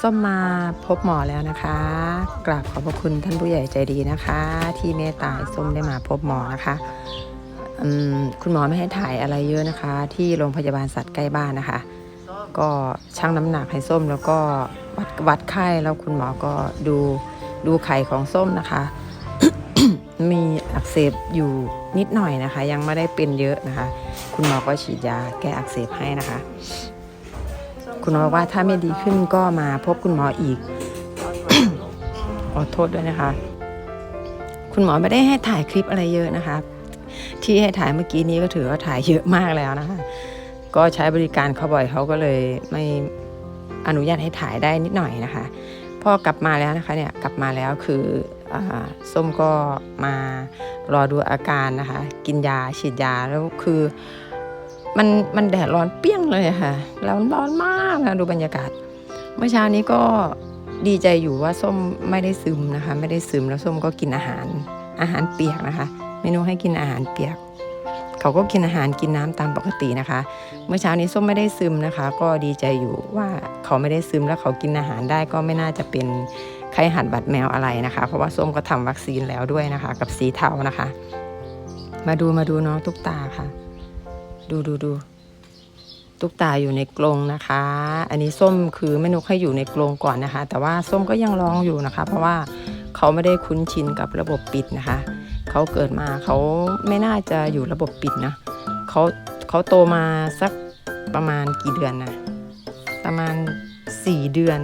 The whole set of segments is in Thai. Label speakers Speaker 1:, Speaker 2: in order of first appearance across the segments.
Speaker 1: ส้มมาพบหมอแล้วนะคะ กราบขอบพระคุณท่านผู้ใหญ่ใจดีนะคะ ที่เมตตาส้มได้มาพบหมอนะคะคุณหมอไม่ให้ถ่ายอะไรเยอะนะคะ ที่โรงพยาบาลสัตว์ใกล้บ้านนะคะ ก็ชั่งน้ำหนักให้ส้มแล้วก็วัดวัดไข้แล้วคุณหมอก็ดูดูไข่ของส้มนะคะ มีอักเสบอยู่นิดหน่อยนะคะ ยังไม่ได้เป็นเยอะนะคะ คุณหมอก็ฉีดยาแก้อักเสบให้นะคะ คุณหมอว่าถ้าไม่ดีขึ้นก็มาพบคุณหมออีก ขอโทษด้วยนะคะ คุณหมอไม่ได้ให้ถ่ายคลิปอะไรเยอะนะคะ ที่ให้ถ่ายเมื่อกี้นี้ก็ถือว่าถ่ายเยอะมากแล้วนะคะ ก็ใช้บริการเขาบ่อยเขาก็เลยไม่อนุญาตให้ถ่ายได้นิดหน่อยนะคะ พอกลับมาแล้วนะคะเนี่ยกลับมาแล้วคืออส้มก็มารอดูอาการนะคะ กินยาฉีดยาแล้วคือ มันมันแดดร้อนเปี้ยงเลยค่ะแล้วร้อนมากนะดูบรรยากาศ เมื่อเช้านี้ก็ดีใจอยู่ว่าส้มไม่ได้ซึมนะคะ ไม่ได้ซึมแล้วส้มก็กินอาหารอาหารเปียกนะคะ เมนูให้กินอาหารเปียก เขาก็กินอาหารกินน้ำตามปกตินะคะ เมื่อเช้านี้ส้มไม่ได้ซึมนะคะ ก็ดีใจอยู่ว่าเขาไม่ได้ซึมแล้วเขากินอาหารได้ก็ไม่น่าจะเป็นไข้หัดบัดแมวอะไรนะคะ เพราะว่าส้มก็ทำวัคซีนแล้วด้วยนะคะ กับสีเทานะคะ มาดูมาดูน้องตุ๊กตาค่ะ ดูดูดูตุ๊กตาอยู่ในกรงนะคะ อันนี้ส้มคือแม่นกให้อยู่ในกรงก่อนนะคะ แต่ว่าส้มก็ยังร้องอยู่นะคะ เพราะว่าเขาไม่ได้คุ้นชินกับระบบปิดนะคะ เขาเกิดมาเขาไม่น่าจะอยู่ระบบปิดนะเขาเขาโตมาสักประมาณกี่เดือนนะประมาณสี่เดือน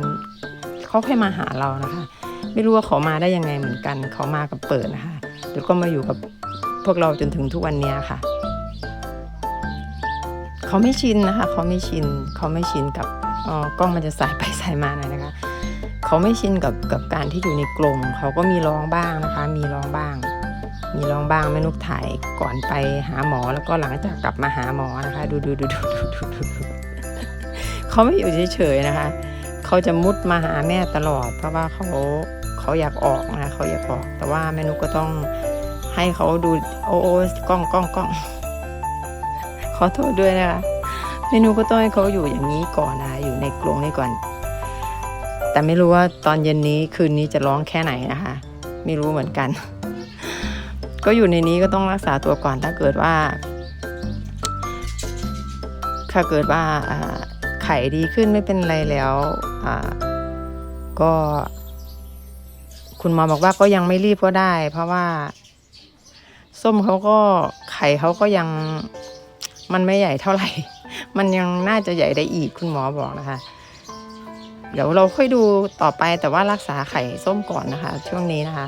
Speaker 1: เขาค่อยมาหาเรานะคะ ไม่รู้ว่าเขามาได้ยังไงเหมือนกัน เขามากับเปิดนะคะแล้วก็มาอยู่กับพวกเราจนถึงทุกวันนี้ค่ะ เขาไม่ชินนะคะ เขาไม่ชินเขาไม่ชินกับกล้องมันจะสายไปสายมาหน่อยนะคะ เขาไม่ชินกับกับการที่อยู่ในกรงเขาก็มีร้องบ้างนะคะ มีร้องบ้าง มีร้องบ้างแม่นุกถ่ายก่อนไปหาหมอแล้วก็หลังจากกลับมาหาหมอนะคะ ดูดูดูดูดูดูดูเขาไม่อยู่เฉยๆนะคะเขาจะมุดมาหาแม่ตลอด เพราะว่าเขาเขาอยากออกนะเขาอยากออก แต่ว่าแม่นุกก็ต้องให้เขาดูโอ้โอ้กล้องกล้องกล้อง ขอโทษด้วยนะคะ เมนูก็ต้องให้เขาอยู่อย่างนี้ก่อนนะคะอยู่ในกรงนี้ก่อน แต่ไม่รู้ว่าตอนเย็นนี้คืนนี้จะร้องแค่ไหนนะคะ ไม่รู้เหมือนกัน ก็อยู่ในนี้ก็ต้องรักษาตัวก่อนถ้าเกิดว่า ถ้าเกิดว่าไข่ดีขึ้นไม่เป็นไรแล้วก็ คุณหมอบอกว่าก็ยังไม่รีบก็ได้ เพราะว่า ส้มเขาก็ไข่เขาก็ยัง มันไม่ใหญ่เท่าไหร่ มันยังน่าจะใหญ่ได้อีกคุณหมอบอกนะคะ เดี๋ยวเราค่อยดูต่อไปแต่ว่ารักษาไข่ส้มก่อนนะคะ ช่วงนี้นะคะ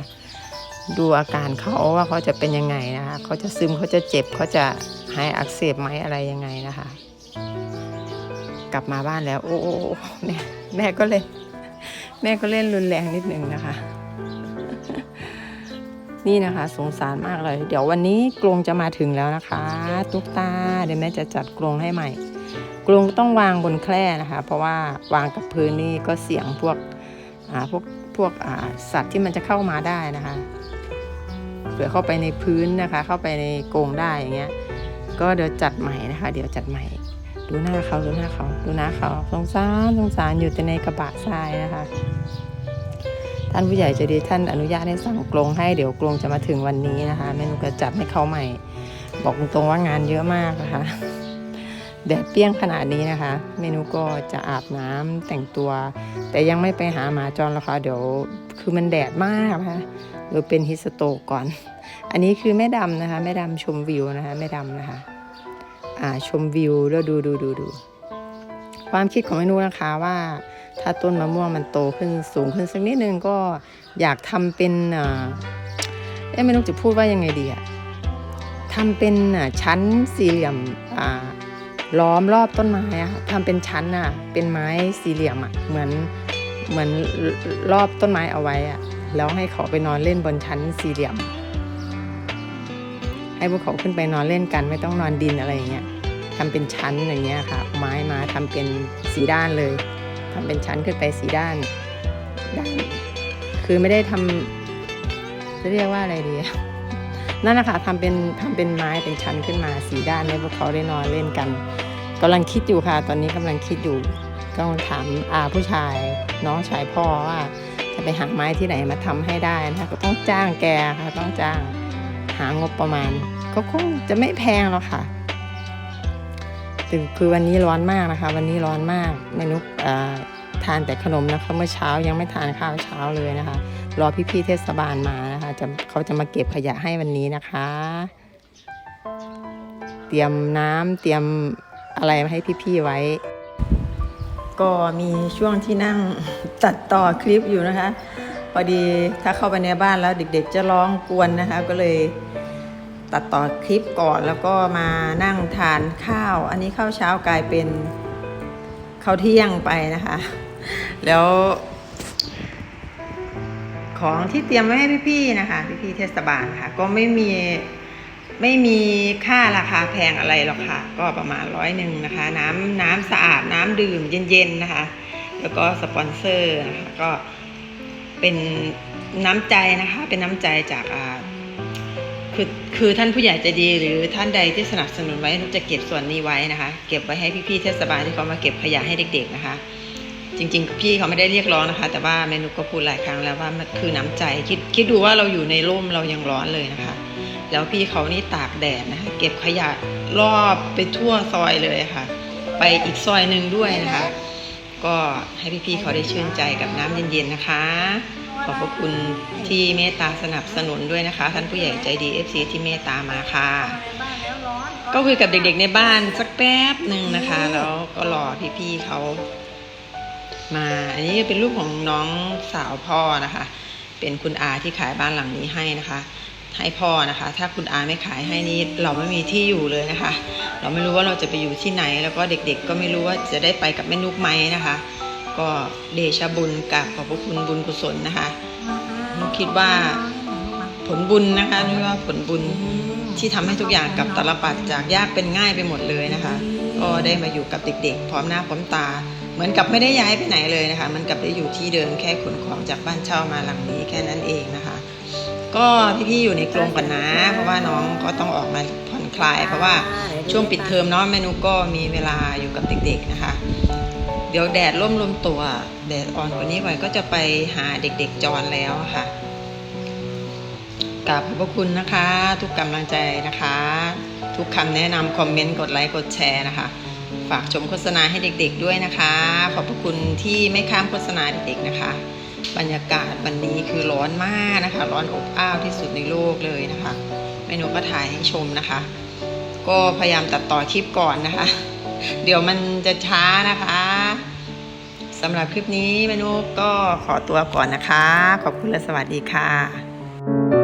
Speaker 1: ดูอาการเขาว่าเขาจะเป็นยังไงนะคะเขาจะซึมเขาจะเจ็บเขาจะหายอักเสบไหมอะไรยังไงนะคะ กลับมาบ้านแล้ว โอ้โอ้แม่แม่ก็เล่น แม่ก็เล่นรุนแรงนิดนึงนะคะ นี่นะคะสงสารมากเลย เดี๋ยววันนี้กรงจะมาถึงแล้วนะคะ ตุ๊กตาเดี๋ยวแม่จะจัดกรงให้ใหม่ กรงต้องวางบนแคร่นะคะ เพราะว่าวางกับพื้นนี่ก็เสี่ยงพวกพวกพวกสัตว์ที่มันจะเข้ามาได้นะคะเผื่อเข้าไปในพื้นนะคะ เข้าไปในกรงได้อย่างเงี้ยก็เดี๋ยวจัดใหม่นะคะ เดี๋ยวจัดใหม่ ดูหน้าเขาดูหน้าเขาดูหน้าเขาสงสารสงสารอยู่แต่ในกระบะทรายนะคะ ท่านผู้ใหญ่ใจะดีท่านอนุญาตให้สั่งกรงให้เดี๋ยวกรงจะมาถึงวันนี้นะคะแม่นุก็จัดให้เขาใหม่ บอกตรงๆว่างานเยอะมากนะคะแดดเปรี้ยงขนาดนี้นะคะ เมนูก็จะอาบน้ำแต่งตัว แต่ยังไม่ไปหาหมาจรแล้วค่ะเดี๋ยวคือมันแดดมากนะคะเดี๋ยวเป็นฮิสโตก่อน อันนี้คือแม่ดำนะคะแม่ดำชมวิวนะคะแม่ดำนะคะอ่าชมวิวแล้วดูดูดูดูความคิดของเมนูนะคะว่า ถ้าต้นมะม่วงมันโตขึ้นสูงขึ้นสักนิดนึงก็อยากทำเป็นเอ๊ะไม่รู้จะพูดว่ายังไงดีอะทำเป็นชั้นสี่เหลี่ยมล้อมรอบต้นไม้อะทำเป็นชั้นอะเป็นไม้สี่เหลี่ยมอะเหมือนเหมือนรอบต้นไม้เอาไว้อะแล้วให้เขาไปนอนเล่นบนชั้นสี่เหลี่ยม ให้พวกเขาขึ้นไปนอนเล่นกัน ไม่ต้องนอนดินอะไรอย่างเงี้ยทำเป็นชั้นอย่างเงี้ยค่ะ ไม้มาทำเป็นสีด้านเลย ทำเป็นชั้นขึ้นไปสีด้านด้านคือไม่ได้ทำจะเรียกว่าอะไรดีนั่นนะคะทำเป็นทำเป็นไม้เป็นชั้นขึ้นมาสีด้านให้พวกเขาได้นอนเล่นกันกำลังคิดอยู่ค่ะ ตอนนี้กำลังคิดอยู่ต้องถามอาผู้ชายน้องชายพ่อว่าจะไปหาไม้ที่ไหนมาทำให้ได้นะคะก็ต้องจ้างแกค่ะต้องจ้างหางบประมาณ ก็คงจะไม่แพงหรอกค่ะ ถึงคือวันนี้ร้อนมากนะคะ วันนี้ร้อนมากเมนุกทานแต่ขนมนะคะเมื่อเช้ายังไม่ทานข้าวเช้าเลยนะคะ รอพี่ๆเทศบาลมานะคะจะเขาจะมาเก็บขยะให้วันนี้นะคะ เตรียมน้ำเตรียมอะไรมาให้พี่ๆไว้ ก็มีช่วงที่นั่งตัดต่อคลิปอยู่นะคะ พอดีถ้าเข้าไปในบ้านแล้วเด็ก ๆ จะร้องกวนนะคะ ก็เลย ตัดต่อคลิปก่อนแล้วก็มานั่งทานข้าว อันนี้ข้าวเช้ากลายเป็นข้าวเที่ยงไปนะคะ แล้ว ของที่เตรียมไว้ให้พี่ๆนะคะ พี่ๆเทศบาลค่ะ ก็ไม่มีไม่มีค่าราคาแพงอะไรหรอกค่ะ ก็ประมาณร้อยหนึ่งนะคะ น้ำน้ำสะอาดน้ำดื่มเย็นๆนะคะ แล้วก็สปอนเซอร์นะคะก็เป็นน้ำใจนะคะ เป็นน้ำใจจากอ่า คือคือท่านผู้ใหญ่ใจดีหรือท่านใดที่สนับสนุนไว้จะเก็บส่วนนี้ไว้นะคะ เก็บไว้ให้พี่ๆเทศบาลที่เขามาเก็บขยะให้เด็ก ๆนะคะ จริง ๆ พี่เขาไม่ได้เรียกร้องนะคะ แต่ว่าเมนูก็พูดหลายครั้งแล้วว่ามันคือน้ำใจคิดคิดดูว่าเราอยู่ในร่มเรายังร้อนเลยนะคะ แล้วพี่เขานี่ตากแดดนะคะเก็บขยะรอบไปทั่วซอยเลยค่ะ ไปอีกซอยหนึ่งด้วยนะคะ ก็ให้พี่ๆเขาได้ชื่นใจกับน้ำเย็นๆนะคะ ขอบพระคุณที่เมตตาสนับสนุนด้วยนะคะ ท่านผู้ใหญ่ใจดี FC ที่เมตตามาค่ะ ก็คุยกับเด็กๆในบ้านสักแป๊บหนึ่งนะคะ แล้วก็รอพี่ๆเขามา อันนี้เป็นรูปของน้องสาวพ่อนะคะ เป็นคุณอาที่ขายบ้านหลังนี้ให้นะคะให้พ่อนะคะ ถ้าคุณอาไม่ขายให้นี่เราไม่มีที่อยู่เลยนะคะ เราไม่รู้ว่าเราจะไปอยู่ที่ไหน แล้วก็เด็กๆ ก็ไม่รู้ว่าจะได้ไปกับแม่นุกไหมนะคะ ก็เดชะบุญกับขอบพระคุณบุญกุศลนะคะนุกคิดว่าผลบุญนะคะนุกว่าผลบุญที่ทำให้ทุกอย่างกลับตาลปัดจากยากเป็นง่ายไปหมดเลยนะคะ ก็ได้มาอยู่กับเด็กๆ พร้อมหน้าพร้อมตา เหมือนกับไม่ได้ย้ายไปไหนเลยนะคะ มันกลับได้อยู่ที่เดิมแค่ขนของจากบ้านเช่ามาหลังนี้แค่นั้นเองนะคะ ก็พี่ๆอยู่ในกรงก่อนนะ เพราะว่าน้องก็ต้องออกมาผ่อนคลาย เพราะว่าช่วงปิดเทอมเนาะแม่นุกก็มีเวลาอยู่กับเด็ก ๆนะคะ เดี๋ยวแดดร่มรวมตัวแดดอ่อนกว่านี้ไว้ก็จะไปหาเด็กๆจรแล้วค่ะกราบขอบพระคุณนะคะ ทุกกำลังใจนะคะ ทุกคำแนะนำคอมเมนต์กดไลค์กดแชร์นะคะ ฝากชมโฆษณาให้เด็กๆด้วยนะคะ ขอบพระคุณที่ไม่ข้ามโฆษณาเด็กๆนะคะ บรรยากาศวันนี้คือร้อนมากนะคะ ร้อนอบอ้าวที่สุดในโลกเลยนะคะเมนูก็ถ่ายให้ชมนะคะ ก็พยายามตัดต่อคลิปก่อนนะคะ เดี๋ยวมันจะช้านะคะสำหรับคลิปนี้เมนูก็ขอตัวก่อนนะคะ ขอบคุณและสวัสดีค่ะ